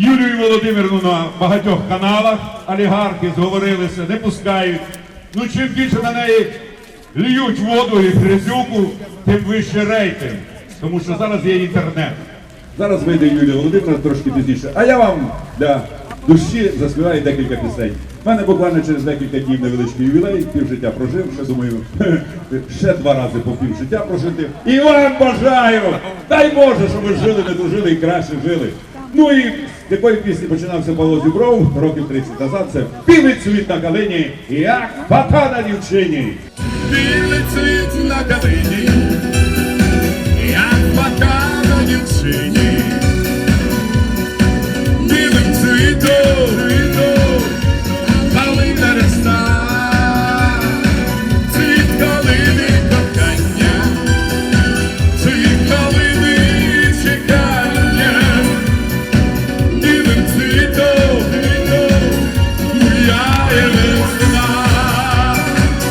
Юлію Володимирівну на багатьох каналах олігархи зговорилися, не пускають. Ну чим більше на неї льють воду і грязюку, тим вище рейтинг. Тому що зараз є інтернет. Зараз вийде Юлія Володимирівна трошки пізніше. А я вам для душі заспіваю декілька пісень. У мене буквально через декілька днів невеличкий ювілей, півжиття прожив, ще думаю, ще два рази по півжиття прожити. І вам бажаю! Дай Боже, щоб ви жили, не дожили і краще жили. Ну і такої пісні починався Павло Зібров років 30 назад. Це білий цвіт на калині, як фата на дівчині. Білий цвіт на калині, як пока на дівчині.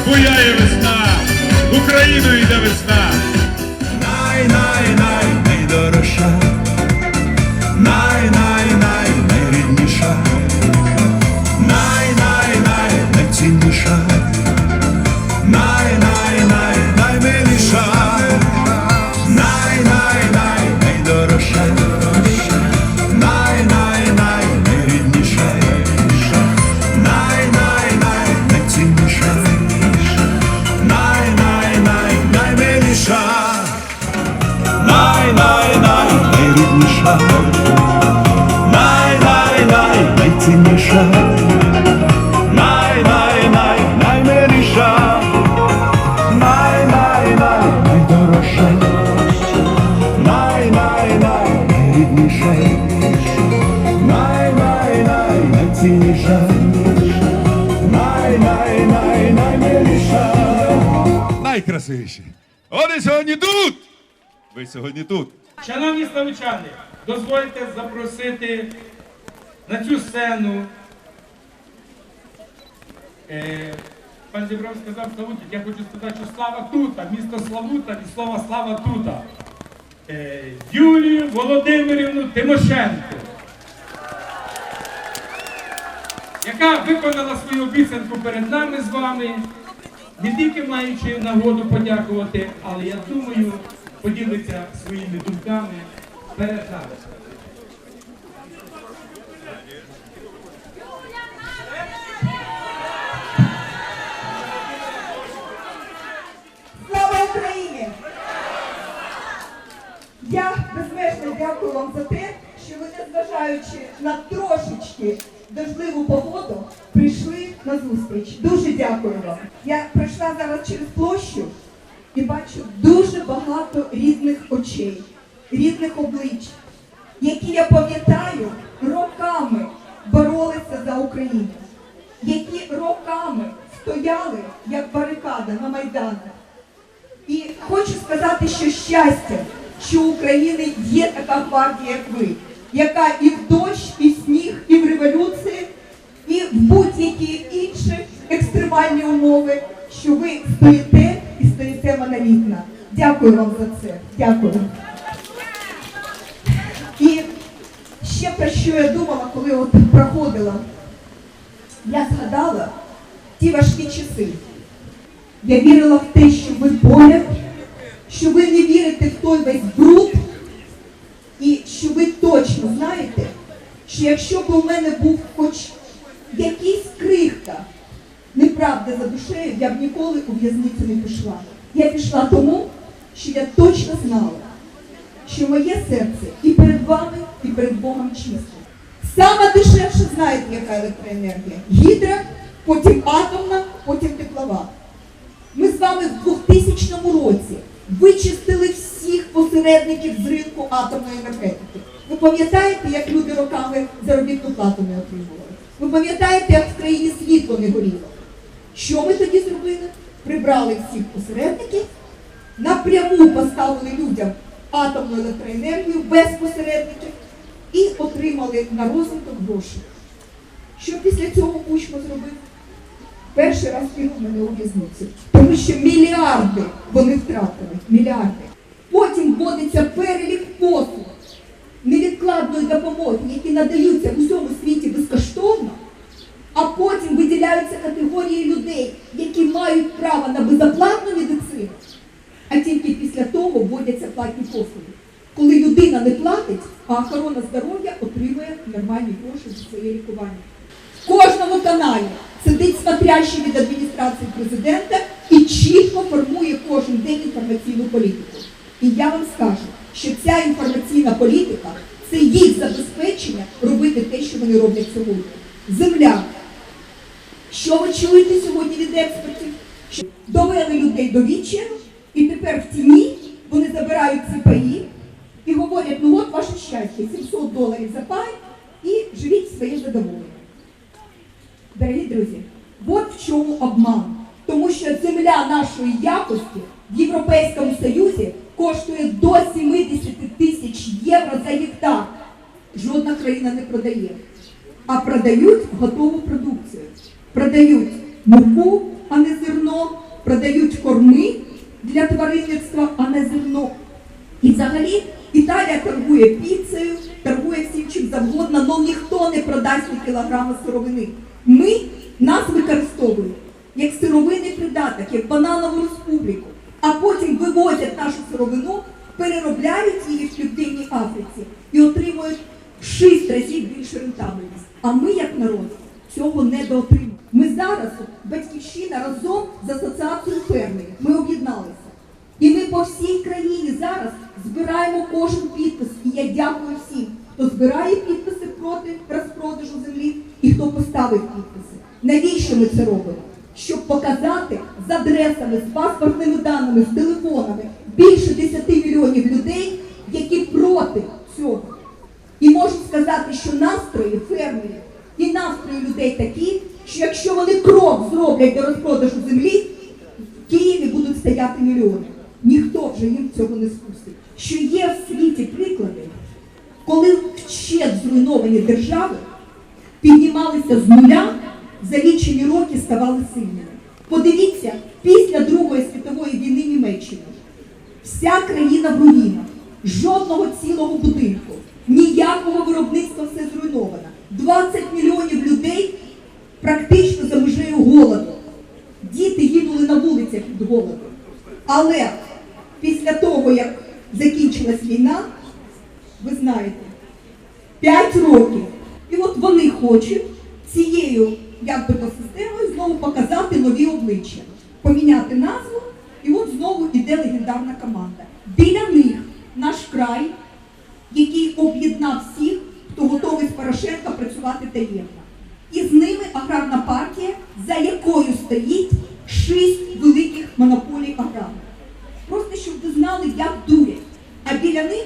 We are. Сьогодні тут. Шановні ставичани, дозвольте запросити на цю сцену. Е, пан Зібров сказав Славутич, я хочу сказати, що слава тута, місто Славута і слово слава тута. Е, Юлію Володимирівну Тимошенко, яка виконала свою обіцянку перед нами з вами, не тільки маючи нагоду подякувати, але я думаю, поділиться своїми думками перед нами. Слава Україні! Я безмежно дякую вам за те, що ви, незважаючи на трошечки дождливу погоду, прийшли на зустріч. Дуже дякую вам. Я пройшла зараз через площу і бачу дуже багато рідних очей, рідних облич, які я пам'ятаю роками боролися за Україну, які роками стояли як барикада на майданах. І хочу сказати, що щастя, що у України є така гвардія, як ви, яка і в дощ, і в сніг, і в революції, і в будь-які інші екстремальні умови, що ви стоїте стоїте монолітно. Дякую вам за це. Дякую. І ще про що я думала, коли от проходила, я згадала ті важкі часи. Я вірила в те, що ви поряд, що ви не вірите в той весь бруд, і що ви точно знаєте, що якщо б у мене був хоч якийсь неправди за душею, я б ніколи у в'язницю не пішла. Я пішла тому, що я точно знала, що моє серце і перед вами, і перед Богом чисте. Саме дешевше знаєте, яка електроенергія. Гідра, потім атомна, потім теплова. Ми з вами в 2000 році вичистили всіх посередників з ринку атомної енергетики. Ви пам'ятаєте, як люди роками заробітну плату не отримували? Ви пам'ятаєте, як в країні світло не горіло? Що ми тоді зробили? Прибрали всіх посередників, напряму поставили людям атомну електроенергію без посередників і отримали на розвиток гроші. Що після цього Кучма зробив? перший раз кинув мене у в'язницю. Тому що мільярди вони втратили. Мільярди. Потім вводиться перелік послуг. Невідкладної допомоги, які надаються в усьому світі безкоштовно, а потім виділяються категорії людей, які мають право на безоплатну медицину, а тільки після того вводяться платні послуги. Коли людина не платить, а охорона здоров'я отримує нормальні гроші за своє лікування. В кожному каналі сидить смотрящий від адміністрації президента і чітко формує кожен день інформаційну політику. І я вам скажу, що ця інформаційна політика це їх забезпечення робити те, що вони роблять сьогодні. Земля. Що ви чуєте сьогодні від експертів? Що довели людей до відчаю, і тепер в тіні вони забирають ці паї і говорять, ну от ваше щастя, 700 доларів за пай і живіть своє задоволення. Дорогі друзі, от в чому обман. Тому що земля нашої якості в Європейському Союзі коштує до 70 тисяч євро за гектар. Жодна країна не продає. А продають готову продукцію. Продають муку, а не зерно, продають корми для тваринництва, а не зерно. І взагалі Італія торгує піцею, торгує всім чим завгодно, але ніхто не продасть ні кілограма сировини. Ми нас використовують як сировинний придаток, як бананову республіку, а потім вивозять нашу сировину, переробляють її в Південній Африці і отримують шість разів більшу рентабельність. А ми, як народ, цього не доотримуємо. Ми зараз, батьківщина, разом з асоціацією фермерів, ми об'єдналися. І ми по всій країні зараз збираємо кожен підпис. І я дякую всім, хто збирає підписи проти розпродажу землі і хто поставив підписи. Навіщо ми це робимо? Щоб показати з адресами, з паспортними даними, з телефонами більше 10 мільйонів людей, які проти цього. І можу сказати, що настрої фермерів і настрої людей такі, що якщо вони крок зроблять до розпродажу землі, в Києві будуть стояти мільйони. Ніхто вже їм цього не спустить. Що є в світі приклади, коли ще зруйновані держави піднімалися з нуля, за лічені роки ставали сильними. Подивіться, після Другої світової війни Німеччини вся країна в руїнах, жодного цілого будинку, ніякого виробництва все зруйновано. 20 мільйонів людей практично за межею голоду. Діти гинули на вулицях від голоду. Але після того, як закінчилась війна, ви знаєте, 5 років. І от вони хочуть цією як би то системою знову показати нові обличчя, поміняти назву, і от знову іде легендарна команда. Біля них наш край, який об'єднав всіх, хто готовий з Порошенка працювати таємно. І з ними аграрна партія, за якою стоїть шість великих монополій аграрних. Просто щоб ви знали, як дурять. А біля них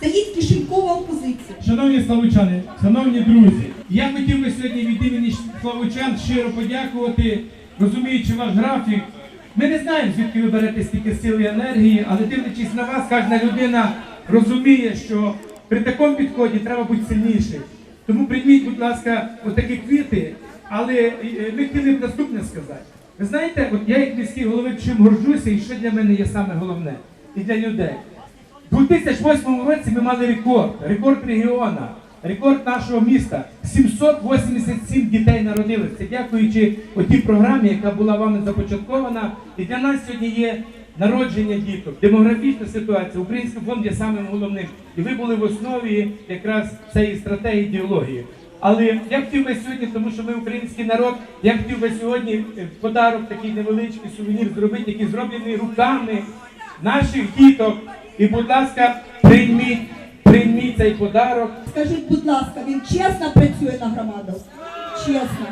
стоїть кишенькова опозиція. Шановні славучани, шановні друзі, я хотів би сьогодні від імені славучан щиро подякувати, розуміючи ваш графік. Ми не знаємо, звідки ви берете стільки сил і енергії, але дивлячись на вас, кожна людина розуміє, що при такому підході треба бути сильнішим. Тому прийміть, будь ласка, отакі квіти. Але е, ми хотіли б наступне сказати. Ви знаєте, от я як міський голови чим горжуся і що для мене є саме головне і для людей. У 2008 році ми мали рекорд, рекорд регіона, рекорд нашого міста. 787 дітей народилися. Це дякуючи отій програмі, яка була вами започаткована. І для нас сьогодні є народження діток, демографічна ситуація. Український фонд є самим головним. І ви були в основі якраз цієї стратегії ідеології. Але я хотів би сьогодні, тому що ми український народ, я хотів би сьогодні е, подарок такий невеличкий сувенір зробити, який зроблений руками наших діток. І, будь ласка, прийміть, прийміть цей подарок. Скажіть, будь ласка, він чесно працює на громаду? Чесно.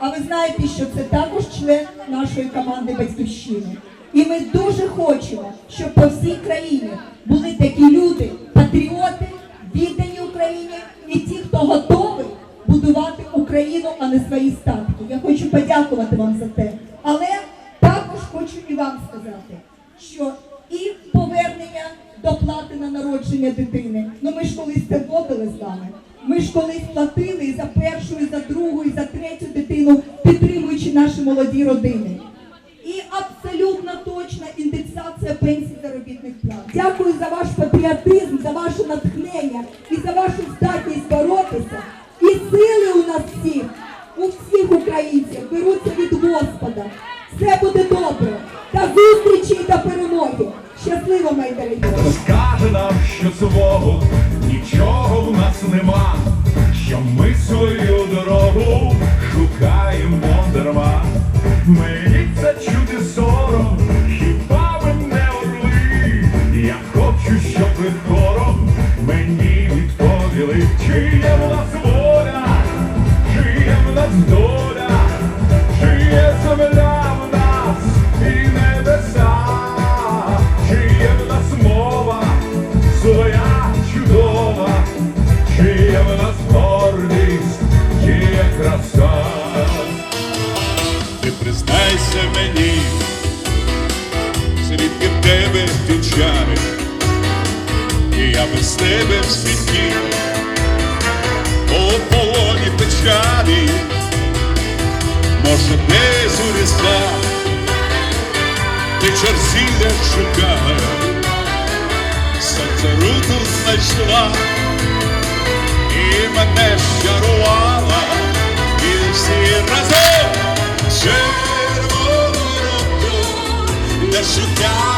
А ви знаєте, що це також член нашої команди Батьківщини. І ми дуже хочемо, щоб по всій країні були такі люди, патріоти, віддані Україні і ті, хто готовий будувати Україну, а не свої статки. Я хочу подякувати вам за те. Але також хочу і вам сказати, що доплати на народження дитини. Ну ми ж колись це вводили з вами. Ми ж колись платили за першу, і за другу, і за третю дитину, підтримуючи наші молоді родини. І абсолютно точна індексація пенсій заробітних плат. Дякую за ваш патріотизм, за ваше натхнення і за вашу здатність боротися. І сили у нас всіх, у всіх українців беруться від Господа. Все буде добре. До зустрічі і до перемоги. Щасливо, мої дорогі! Що свого нічого в нас нема, що ми свою дорогу шукаємо дарма. Мені це чути без тебе в світі, у полоні печалі, може десь у різдва, ти черзіля шукає, серце руту знайшла, і мене щарувала, і всі разом червону руку не шукає.